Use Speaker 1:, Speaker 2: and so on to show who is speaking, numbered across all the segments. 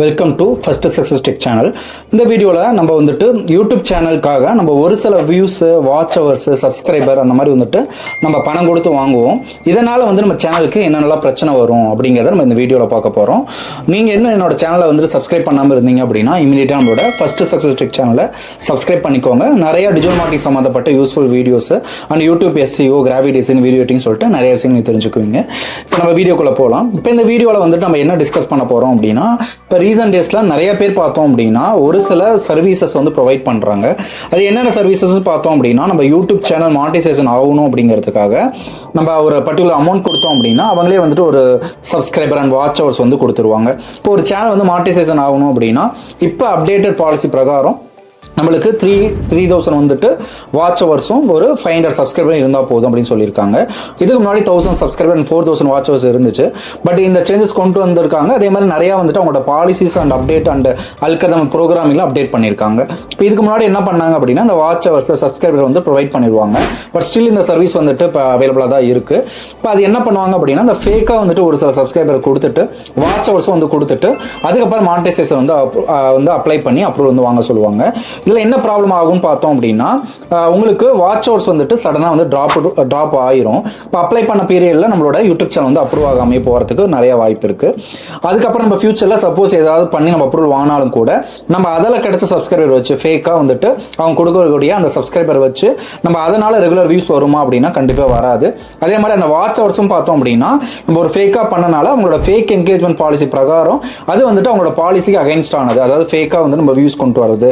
Speaker 1: Welcome to first success tech channel இந்த வீடியோவில் நம்ம வந்துட்டு யூடியூப் சேனலுக்காக நம்ம ஒரு சில வியூஸு வாட்ச் ஹவர்ஸு சப்ஸ்கிரைபர் அந்த மாதிரி வந்துட்டு நம்ம பணம் கொடுத்து வாங்குவோம். இதனால் வந்து நம்ம சேனலுக்கு என்னென்னலாம் பிரச்சனை வரும் அப்படிங்கிறத நம்ம இந்த வீடியோவில் பார்க்க போகிறோம் நீங்கள் என்ன என்னோட சேனலை வந்துட்டு சப்ஸ்கிரைப் பண்ணாமல் இருந்தீங்க அப்படின்னா இமீடியட்டாக நம்மளோட ஃபர்ஸ்ட் சக்ஸஸ் டெக் சேனலை சப்ஸ்கிரைப் பண்ணிக்கோங்க. நிறைய டிஜிட்டல் மார்க்கெட்டிங் சம்மந்தப்பட்ட useful videos and YouTube SEO கிராவிடிசன் video editing சொல்லிட்டு நிறைய விஷயங்கள் தெரிஞ்சுக்குவீங்க. இப்போ நம்ம வீடியோக்குள்ளே போகலாம் இப்போ இந்த வீடியோவில் வந்துட்டு நம்ம என்ன டிஸ்கஸ் பண்ண போகிறோம் அப்படின்னா இப்போ ரீசன்ட் டேஸில் நிறைய பேர் பார்த்தோம் அப்படின்னா ஒரு சில சர்வீசஸ் வந்து ப்ரொவைட் பண்ணுறாங்க அது என்னென்ன சர்வீசஸ் பார்த்தோம் அப்படின்னா நம்ம யூடியூப் சேனல் மானிட்டைசேஷன் ஆகணும் அப்படிங்கிறதுக்காக நம்ம ஒரு பர்டிகுலர் அமௌண்ட் கொடுத்தோம் அப்படின்னா அவங்களே வந்துட்டு ஒரு சப்ஸ்கிரைபர் அண்ட் வாட்ச் ஹவர்ஸ் வந்து கொடுத்துருவாங்க. இப்போ ஒரு சேனல் வந்து மானிட்டைசேஷன் ஆகணும் அப்படின்னா இப்போ அப்டேட்டட் பாலிசி பிரகாரம் நம்மளுக்கு த்ரீ த்ரீ தௌசண்ட் வந்துட்டு வாட்ச் ஹவர்ஸும் ஒரு ஃபைவ் ஹண்ட்ரட் சப்ஸ்கிரைபர் இருந்தால் போதும் அப்படின்னு சொல்லியிருக்காங்க. இதுக்கு முன்னாடி thousand subscriber and four thousand watch hours இருந்துச்சு. பட் இந்த சேஞ்சஸ் கொண்டு வந்திருக்காங்க. அதே மாதிரி நிறையா வந்துட்டு அவங்களோட policies and update and algorithm ப்ரோக்ராமிங்லாம் update பண்ணியிருக்காங்க. இப்போ இதுக்கு முன்னாடி என்ன பண்ணாங்க அப்படின்னா அந்த வாட்ச் ஹவர்ஸ் சப்ஸ்கிரைபர் வந்து ப்ரொவைட் பண்ணிடுவாங்க. பட் ஸ்டில் இந்த சர்வீஸ் வந்துட்டு இப்போ அவைலபிளாக தான் இருக்குது இப்போ அது என்ன பண்ணுவாங்க அப்படின்னா அந்த ஃபேக்காக வந்துட்டு ஒரு சில சப்ஸ்கிரைபர் கொடுத்துட்டு வாட்ச் ஹவர்ஸும் வந்து கொடுத்துட்டு அதுக்கப்புறம் மானிட்டைசேஷன் வந்து வந்து அப்ளை பண்ணி அப்ரூவல் வந்து வாங்க சொல்லுவாங்க. இதில் என்ன ப்ராப்ளம் ஆகும்னு பார்த்தோம் அப்படின்னா உங்களுக்கு வாட்ச் ஹவர்ஸ் வந்துட்டு சடனாக வந்து ட்ராப் ட்ராப் ஆயிரும். இப்போ அப்ளை பண்ண பீரியடில் நம்மளோட யூடியூப் சேனல் வந்து அப்ரூவ் ஆகாமே போகிறதுக்கு நிறைய வாய்ப்பு இருக்குது அதுக்கப்புறம் நம்ம ஃபியூச்சரில் சப்போஸ் ஏதாவது பண்ணி நம்ம அப்ரூவல் வாங்கினாலும் கூட நம்ம அதில் கிடைச்ச சப்ஸ்கிரைபர் வச்சு ஃபேக்காக வந்துட்டு அவங்க கொடுக்கக்கூடிய அந்த சப்ஸ்கிரைபர் வச்சு நம்ம அதனால் ரெகுலர் வியூஸ் வருமா அப்படின்னா கண்டிப்பாக வராது. அதே மாதிரி அந்த வாட்ச் ஹவர்ஸும் பார்த்தோம் அப்படின்னா நம்ம ஒரு ஃபேக்காக பண்ணனால அவங்களோட ஃபேக் என்கேஜ்மெண்ட் பாலிசி பிரகாரம் அது வந்துட்டு அவங்களோட பாலிசிக்கு அகைன்ஸ்ட் ஆனது. அதாவது ஃபேக்காக வந்து நம்ம வியூஸ் கொண்டு வரது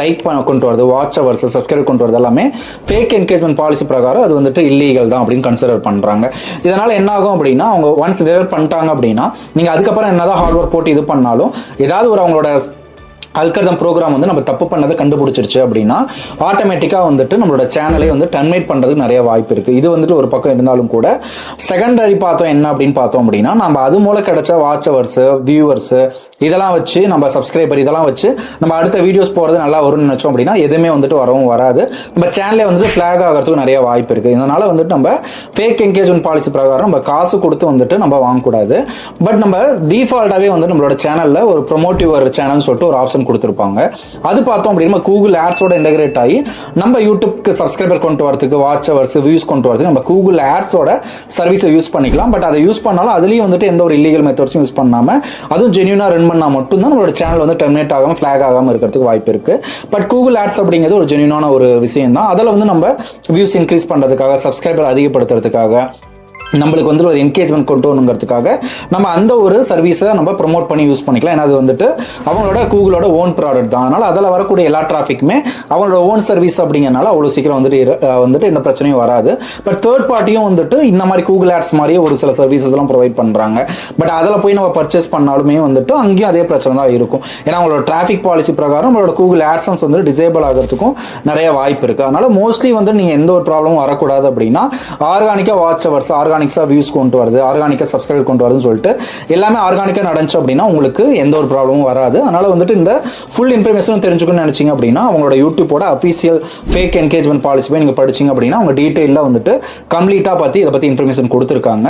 Speaker 1: லைக் பண்ண கொண்டு வரது வாட்ச் அவர்ஸ் சப்ஸ்கிரைப் கொண்டு வரது எல்லாமே ஃபேக் என்கேஜ்மெண்ட் பாலிசி பிரகாரம் அது வந்துட்டு இல்லீகல் தான் அப்படின்னு கன்சிடர் பண்ணுறாங்க இதனால் என்ன ஆகும் அப்படின்னா அவங்க ஒன்ஸ் டெலிவர் பண்ணிட்டாங்க அப்படின்னா நீங்கள் அதுக்கப்புறம் என்னதான் ஹார்ட் ஒர்க் போட்டு இது பண்ணாலும் ஏதாவது ஒரு அவங்களோட அல்கர்தம் ப்ரோக்ராம் வந்து நம்ம தப்பு பண்ணதை கண்டுபிடிச்சிருச்சு அப்படின்னா ஆட்டோமேட்டிக்காக வந்துட்டு நம்மளோட சேனலை வந்து டர்மினேட் பண்ணுறதுக்கு நிறைய வாய்ப்பு இருக்குது இது வந்துட்டு ஒரு பக்கம் இருந்தாலும் கூட செகண்டரி பார்த்தோம் என்ன அப்படின்னு பார்த்தோம் அப்படின்னா நம்ம அது மூலம் கிடைச்ச வாட்ச் ஹவர்ஸு வியூவர்ஸு இதெல்லாம் வச்சு நம்ம சப்ஸ்கிரைபர் இதெல்லாம் வச்சு நம்ம அடுத்த வீடியோஸ் போகிறது நல்லா வரும்னு நினச்சோம் அப்படின்னா எதுவுமே வந்துட்டு வரவும் வராது. நம்ம சேனலே வந்துட்டு ஃப்ளாக் ஆகிறதுக்கு நிறைய வாய்ப்பு இருக்குது இதனால் வந்துட்டு நம்ம ஃபேக் என்கேஜ்மெண்ட் பாலிசி பிரகாரம் நம்ம காசு கொடுத்து வந்துட்டு நம்ம வாங்கக்கூடாது. பட் நம்ம டிஃபால்ட்டாகவே வந்து நம்மளோட சேனலில் ஒரு ப்ரொமோட்டிவ் சேனல்னு சொல்லிட்டு ஒரு ஆப்ஷன் கொடுத்துருப்பாங்க. அது பார்த்தோம் அப்படின்னா கூகுள் ஆட்ஸோட இன்டகிரேட் ஆகி நம்ம யூடியூப்க்கு சப்ஸ்கிரைபர் கொண்டு வரதுக்கு வாட்ச் அவர்ஸ் வியூஸ் கொண்டு வரதுக்கு நம்ம கூகுள் ஆட்ஸோட சர்வீஸை யூஸ் பண்ணிக்கலாம். பட் அதை யூஸ் பண்ணாலும் அதுலேயும் வந்துட்டு எந்த ஒரு இல்லீகல் மெத்தட்ஸும் யூஸ் பண்ணாமல் அதுவும் ஜென்யூனாக ரன் பண்ணால் மட்டும்தான் நம்மளோட சேனல் வந்து டெர்மினேட் ஆகாமல் ஃப்ளாக் ஆகாமல் இருக்கிறதுக்கு வாய்ப்பு இருக்குது பட் கூகுள் ஆட்ஸ் அப்படிங்கிறது ஒரு ஜென்யூனான ஒரு விஷயம் தான் அதில் வந்து நம்ம வியூஸ் இன்க்ரீஸ் பண்ணுறதுக்காக சப்ஸ்கிரைபர் அதிகப்படுத்துறதுக்காக நம்மளுக்கு வந்து ஒரு என்கேஜ்மெண்ட் கொண்டு வரணுங்கிறதுக்காக நம்ம அந்த ஒரு சர்வீஸை நம்ம ப்ரொமோட் பண்ணி யூஸ் பண்ணிக்கலாம். ஏன்னா அது வந்துட்டு அவங்களோட கூகுளோட ஓன் ப்ராடக்ட் தான். அதனால் அதில் வரக்கூடிய எல்லா டிராஃபிக்குமே அவங்களோட ஓன் சர்வீஸ் அப்படிங்கிறனால அவ்வளோ சீக்கிரம் வந்துட்டு வந்துட்டு எந்த பிரச்சனையும் வராது. பட் தேர்ட் பார்ட்டியும் வந்துட்டு இந்த மாதிரி கூகுள் ஆட்ஸ் மாதிரியே ஒரு சில சர்வீசஸ்லாம் ப்ரொவைட் பண்ணுறாங்க பட் அதில் போய் நம்ம பர்ச்சேஸ் பண்ணாலுமே வந்துட்டு அங்கேயும் அதே பிரச்சனை தான் இருக்கும். ஏன்னா அவங்களோட டிராஃபிக் பாலிசி பிரகாரம் நம்மளோட கூகுள் ஆட்ஸன்ஸ் வந்து டிசேபிள் ஆகிறதுக்கும் நிறைய வாய்ப்பு இருக்குது அதனால் மோஸ்ட்லி வந்து நீங்கள் எந்த ஒரு ப்ராப்ளமும் வரக்கூடாது அப்படின்னா ஆர்கானிக்காக வாட்ச் ஹவர்ஸ் ஆர்கானிக்ஸாக வியூஸ் கொண்டு வருது ஆர்கானிக்காக சப்ஸ்கிரைப் கொண்டு வருதுன்னு சொல்லிட்டு எல்லாமே ஆர்கானிக்காக நடந்துச்சு அப்படின்னா உங்களுக்கு எந்த ஒரு ப்ராப்ளமும் வராது. அதனால் வந்துட்டு இந்த ஃபுல் இன்ஃபர்மேஷனும் தெரிஞ்சுக்கணும்னு நினச்சிங்க அப்படின்னா அவங்களோட யூடியூப்போட அஃபீஷியல் ஃபேக் என்கேஜ்மெண்ட் பாலிசி போய் நீங்கள் படிச்சீங்க அப்படின்னா அவங்க டீட்டெயிலாக வந்துட்டு கம்ப்ளீட்டாக பற்றி இதை பற்றி இன்ஃபர்மேஷன் கொடுத்துருக்காங்க.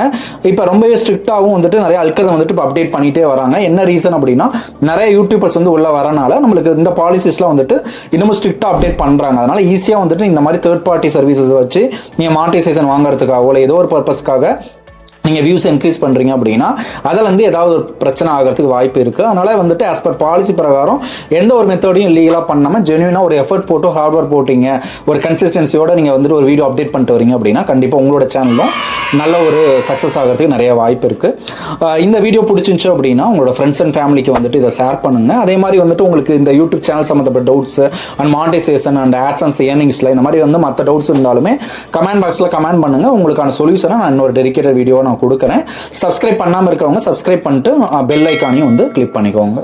Speaker 1: இப்போ ரொம்பவே ஸ்ட்ரிக்டாகவும் வந்துட்டு நிறைய அல்கதை வந்துட்டு இப்போ அப்டேட் பண்ணிகிட்டே வராங்க. என்ன ரீசன் அப்படின்னா நிறைய யூடியூபர்ஸ் வந்து உள்ளே வரனால நம்மளுக்கு இந்த பாலிசிஸ்லாம் வந்துட்டு இன்னமும் ஸ்ட்ரிக்டாக அப்டேட் பண்ணுறாங்க அதனால் ஈஸியாக வந்துட்டு இந்த மாதிரி தேர்ட் பார்ட்டி சர்வீசஸ் வச்சு நீங்கள் மானிட்டைசேஷன் வாங்குறதுக்காகவோ இல்லை ஏதோ ஒரு பர்பஸ்க்காக droga நீங்கள் வியூஸ் இன்க்ரீஸ் பண்ணுறீங்க அப்படின்னா அதில் வந்து ஏதாவது ஒரு பிரச்சனை ஆகிறதுக்கு வாய்ப்பு இருக்குது அதனால் வந்துட்டு ஆஸ் பர் பாலிசி பிரகாரம் எந்த ஒரு மெத்தடையும் லீகலாக பண்ணாமல் ஜென்யூனாக ஒரு எஃபர்ட் போட்டு ஹார்ட் ஒர்க் போட்டிங்க ஒரு கன்சிஸ்டன்சியோட நீங்கள் வந்துட்டு ஒரு வீடியோ அப்டேட் பண்ணிட்டு வரீங்க அப்படின்னா கண்டிப்பாக உங்களோட சேனலும் நல்ல ஒரு சக்ஸஸ் ஆகிறதுக்கு நிறைய வாய்ப்பு இருக்குது இந்த வீடியோ பிடிச்சிருந்துச்சு அப்படின்னா உங்களோட ஃப்ரெண்ட்ஸ் அண்ட் ஃபேமிலிக்கு வந்துட்டு இதை ஷேர் பண்ணுங்கள் அதே மாதிரி வந்துட்டு உங்களுக்கு இந்த யூடியூப் சேனல் சம்மந்தப்பட்ட doubts and monetisation and ads and ஏர்னிங்ஸில் இந்த மாதிரி வந்து மற்ற டவுட்ஸ் இருந்தாலுமே கமெண்ட் பாக்ஸில் கமெண்ட் பண்ணுங்கள் உங்களுக்கான சொல்யூஷனை நான் இன்னொரு டெடிக்கேட்டட் வீடியோ நான் கொடுக்குறேன். சப்ஸ்கிரைப் பண்ணாமல் இருக்கவங்க சப்ஸ்கிரைப் பண்ணிட்டு பெல் ஐக்கானையும் வந்து கிளிக் பண்ணிக்கோங்க.